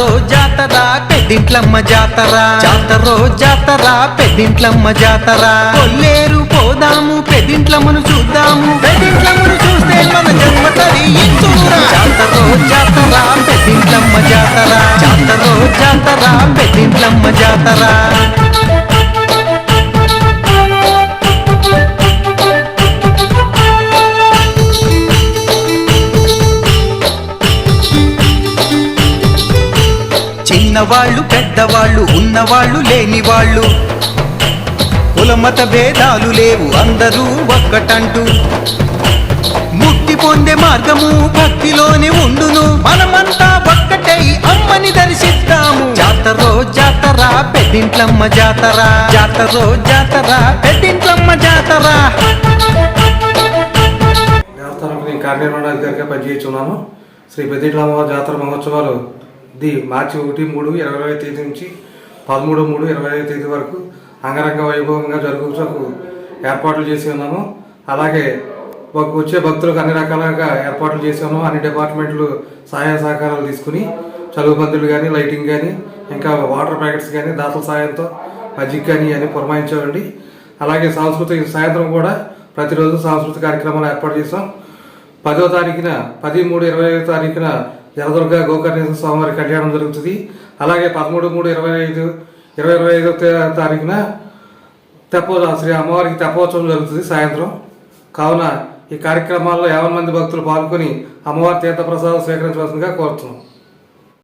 జాతరో జాతర. జాతరో జాతర పెద్దింట్లమ్మ జాతర. కొల్లేరు పోదాము పెద్దింట్లమ్మను చూద్దాము. పెద్దింట్లమ్మను చూస్తే మన జన్మ తరి జాతరో జాతర పెద్దింట్లమ్మ జాతర. జాతరో జాతర పెద్దింట్లమ్మ జాతర. చిన్నవాళ్ళు పెద్దవాళ్ళు ఉన్నవాళ్ళు లేనివాళ్ళు. కులమత భేదాలు లేవు అందరూ ఒక్కటంటూ. ముక్తి పొందే మార్గము భక్తిలోనే ఉండును. మనమంతా ఒక్కటై అమ్మని దర్శిస్తాము. జాతరో జాతర పెద్దింట్లమ్మ జాతర. జాతరో జాతర పెద్దింట్లమ్మ జాతర. దేవస్థానంలో నేను పనిచేస్తున్నాను. శ్రీ పెద్దింట్లమ్మ జాతర మహోత్సవాలు ది మార్చి ఒకటి మూడు ఇరవై తేదీ నుంచి పదమూడు మూడు ఇరవై తేదీ వరకు అంగరంగ వైభవంగా జరుగుటకు ఏర్పాట్లు చేసి ఉన్నాము. అలాగే వచ్చే భక్తులకు అన్ని రకాలుగా ఏర్పాట్లు చేసి ఉన్నాము. అన్ని డిపార్ట్మెంట్లు సహాయ సహకారాలు తీసుకుని చదువు పందులు కానీ లైటింగ్ కానీ ఇంకా వాటర్ ప్యాకెట్స్ కానీ దాతల సాయంతో మజ్జిగ కానీ అని పురమాయించామండి. అలాగే సాంస్కృతిక సాయంత్రం కూడా ప్రతిరోజు సాంస్కృతిక కార్యక్రమాలు ఏర్పాటు చేసాం పదో తారీఖున పది మూడు ఇరవై తారీఖున జలదుర్గ గోకర్ణేశ్వర స్వామివారి కళ్యాణం జరుగుతుంది. అలాగే పదమూడు మూడు ఇరవై ఐదు ఇరవై ఇరవై ఐదో తారీఖున తెప్ప శ్రీ అమ్మవారికి తెప్పోత్సవం జరుగుతుంది సాయంత్రం. కావున ఈ కార్యక్రమాల్లో యాభై మంది భక్తులు పాల్గొని అమ్మవారి తీర్థప్రసాదం స్వీకరించవలసిందిగా కోరుతున్నాం.